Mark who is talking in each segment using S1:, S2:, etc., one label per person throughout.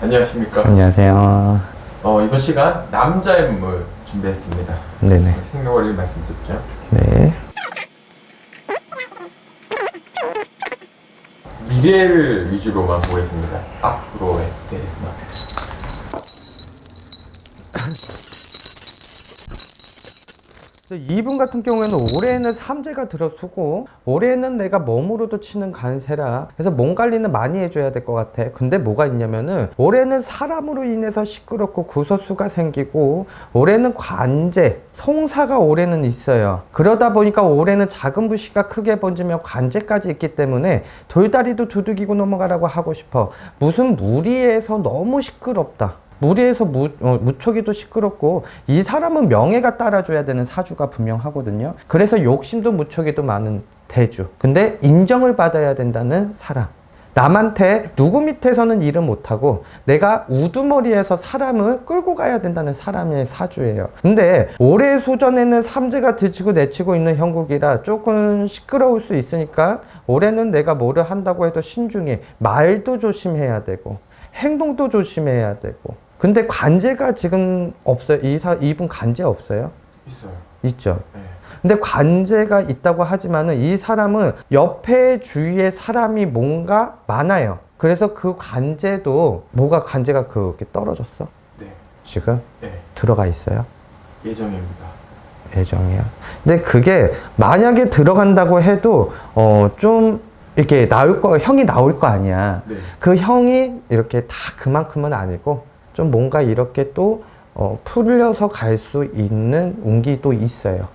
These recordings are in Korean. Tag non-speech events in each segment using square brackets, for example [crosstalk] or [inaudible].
S1: 안녕하십니까.
S2: 안녕하세요.
S1: 어, 이번 시간 남자의 문물 준비했습니다.
S2: 네네.
S1: 생년월일 말씀드릴게요.
S2: 네.
S1: 미래를 위주로만 보겠습니다. 앞으로에 대해서만.
S2: 이분 같은 경우에는 올해는 삼재가 들어서고 올해는 내가 몸으로도 치는 간세라. 그래서 몸 관리는 많이 해줘야 될 것 같아. 근데 뭐가 있냐면은 올해는 사람으로 인해서 시끄럽고 구설수가 생기고 올해는 관제 송사가 올해는 있어요. 그러다 보니까 올해는 작은 부시가 크게 번지며 관제까지 있기 때문에 돌다리도 두들기고 넘어가라고 하고 싶어. 무슨 무리에서 너무 시끄럽다 무리해서 무, 어, 무척이도 시끄럽고 이 사람은 명예가 따라줘야 되는 사주가 분명하거든요. 그래서 욕심도 무척이도 많은 대주. 근데 인정을 받아야 된다는 사람. 남한테 누구 밑에서는 일을 못하고 내가 우두머리에서 사람을 끌고 가야 된다는 사람의 사주예요. 근데 올해 소전에는 삼재가 들치고 내치고 있는 형국이라 조금 시끄러울 수 있으니까 올해는 내가 뭐를 한다고 해도 신중히 말도 조심해야 되고 행동도 조심해야 되고. 근데 관제가 지금 없어요. 이 사, 이분 관제 없어요?
S1: 있어요.
S2: 있죠.
S1: 네.
S2: 근데 관제가 있다고 하지만은 이 사람은 옆에 주위에 사람이 뭔가 많아요. 그래서 그 관제도 뭐가 관제가 그렇게 떨어졌어?
S1: 네.
S2: 지금
S1: 네.
S2: 들어가 있어요.
S1: 예정입니다.
S2: 예정이야. 근데 그게 만약에 들어간다고 해도 어 좀 이렇게 나올 거 형이 나올 거 아니야.
S1: 네.
S2: 그 형이 이렇게 다 그만큼은 아니고 좀 뭔가 이렇게 또 어, 풀려서 갈 수 있는 운기도 있어요.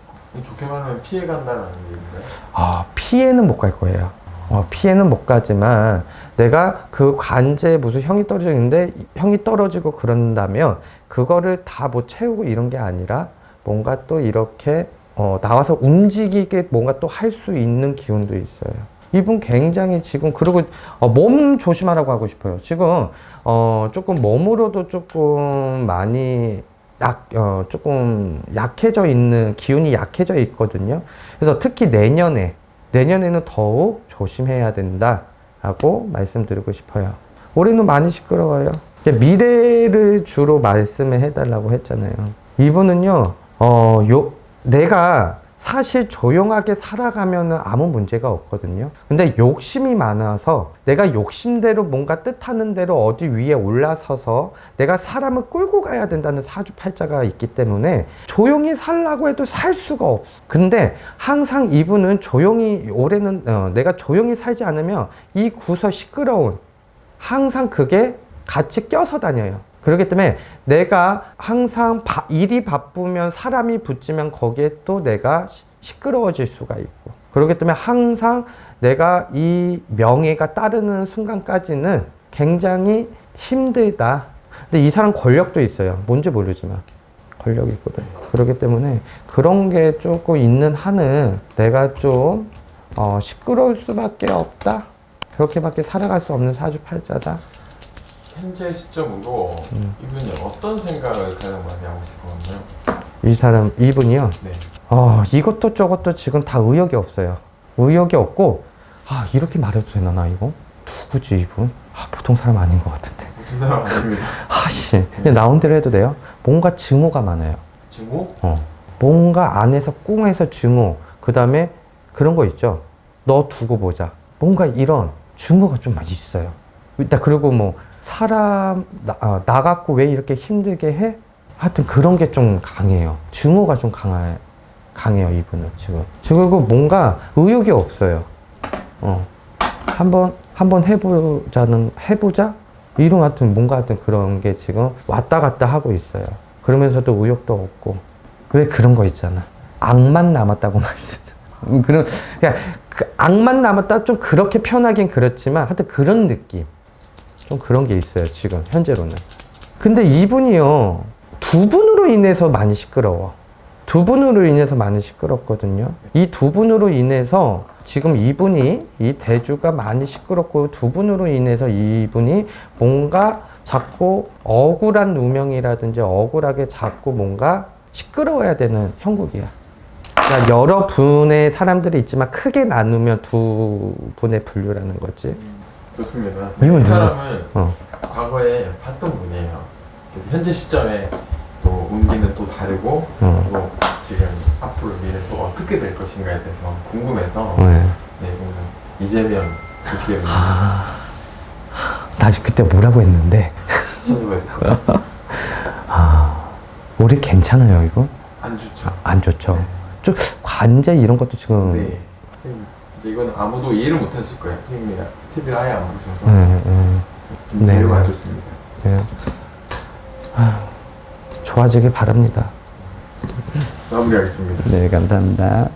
S1: 좋게 말하면 피해 간다는 얘기인가요?
S2: 아, 피해는 못 갈 거예요. 어, 피해는 못 가지만 내가 그 관제에 무슨 형이 떨어져 있는데 형이 떨어지고 그런다면 그거를 다 뭐 채우고 이런 게 아니라 뭔가 또 이렇게 어, 나와서 움직이게 뭔가 또 할 수 있는 기운도 있어요. 이분 굉장히 지금 그리고 어, 몸 조심하라고 하고 싶어요. 지금 어, 조금 몸으로도 조금 많이 약, 어, 조금 약해져 있는 기운이 약해져 있거든요. 그래서 특히 내년에 내년에는 더욱 조심해야 된다라고 말씀드리고 싶어요. 올해는 많이 시끄러워요. 미래를 주로 말씀을 해달라고 했잖아요. 이분은요, 어, 요, 내가 사실 조용하게 살아가면은 아무 문제가 없거든요. 근데 욕심이 많아서 내가 욕심대로 뭔가 뜻하는 대로 어디 위에 올라서서 내가 사람을 끌고 가야 된다는 사주팔자가 있기 때문에 조용히 살라고 해도 살 수가 없어. 근데 항상 이분은 조용히 올해는 어, 내가 조용히 살지 않으면 이 구서 시끄러운 항상 그게 같이 껴서 다녀요. 그렇기 때문에 내가 항상 바- 일이 바쁘면 사람이 붙지면 거기에 또 내가 시- 시끄러워질 수가 있고 그렇기 때문에 항상 내가 이 명예가 따르는 순간까지는 굉장히 힘들다. 근데 이 사람 권력도 있어요. 뭔지 모르지만 권력이 있거든. 그렇기 때문에 그런 게 조금 있는 한은 내가 좀 어, 시끄러울 수밖에 없다. 그렇게밖에 살아갈 수 없는 사주팔자다.
S1: 현재 시점으로 이분이 어떤 생각을 가장 많이 하고 싶었나요?
S2: 이 사람 이분이요.
S1: 네.
S2: 어, 이것도 저것도 지금 다 의욕이 없어요. 의욕이 없고 아 이렇게 말해도 되나 나 이거 누구지 이분? 아, 보통 사람 아닌 것 같은데.
S1: 모든 사람 아닙니다. [laughs]
S2: 아씨 그냥 나온 대로 해도 돼요. 뭔가 증오가 많아요.
S1: 증오?
S2: 어. 뭔가 안에서 꿍해서 증오. 그 다음에 그런 거 있죠. 너 두고 보자. 뭔가 이런 증오가 좀 많이 있어요. 일단 그리고 뭐 사람 나, 아, 나 갖고 왜 이렇게 힘들게 해? 하여튼 그런 게 좀 강해요. 증오가 좀 강해, 강해요, 이분은 지금. 그리고 뭔가 의욕이 없어요. 어. 한번, 한번 해보자는, 해보자? 이런 같은 뭔가 같은 그런 게 지금 왔다 갔다 하고 있어요. 그러면서도 의욕도 없고. 왜 그런 거 있잖아. 악만 남았다고 [laughs] 말씀. 음, 그런, 그냥 그 악만 남았다 좀 그렇게 편하긴 그렇지만 하여튼 그런 느낌. 좀 그런 게 있어요, 지금, 현재로는. 근데 이분이요, 두 분으로 인해서 많이 시끄러워. 두 분으로 인해서 많이 시끄럽거든요. 이 두 분으로 인해서 지금 이분이, 이 대주가 많이 시끄럽고 두 분으로 인해서 이분이 뭔가 자꾸 억울한 누명이라든지 억울하게 자꾸 뭔가 시끄러워야 되는 형국이야. 그러니까 여러 분의 사람들이 있지만 크게 나누면 두 분의 분류라는 거지.
S1: 좋습니다.
S2: 이분
S1: 이
S2: 누구?
S1: 사람은
S2: 어.
S1: 과거에 봤던 분이에요. 그래서 현재 시점에 또 운기는 또 다르고
S2: 음.
S1: 또 지금 앞으로 미래 또 어떻게 될 것인가에 대해서 궁금해서
S2: 네.
S1: 네, 오늘 이재명 국회의원
S2: 아, 다시 그때 뭐라고 했는데
S1: 찾아봐야 될것 [laughs] 같습니다.
S2: 우리 괜찮아요 이거?
S1: 안 좋죠.
S2: 안 좋죠. 좀 관제 이런 것도 지금
S1: 네. 선생님, 이제 이거는 아무도 이해를 못 하실 거예요. 선생님이 TV를 아예 안 보셔서
S2: 네, 네,
S1: 좀
S2: 네, 네.
S1: 안 좋습니다.
S2: 네. 아, 좋아지길 바랍니다.
S1: 마무리하겠습니다.
S2: 네, 감사합니다.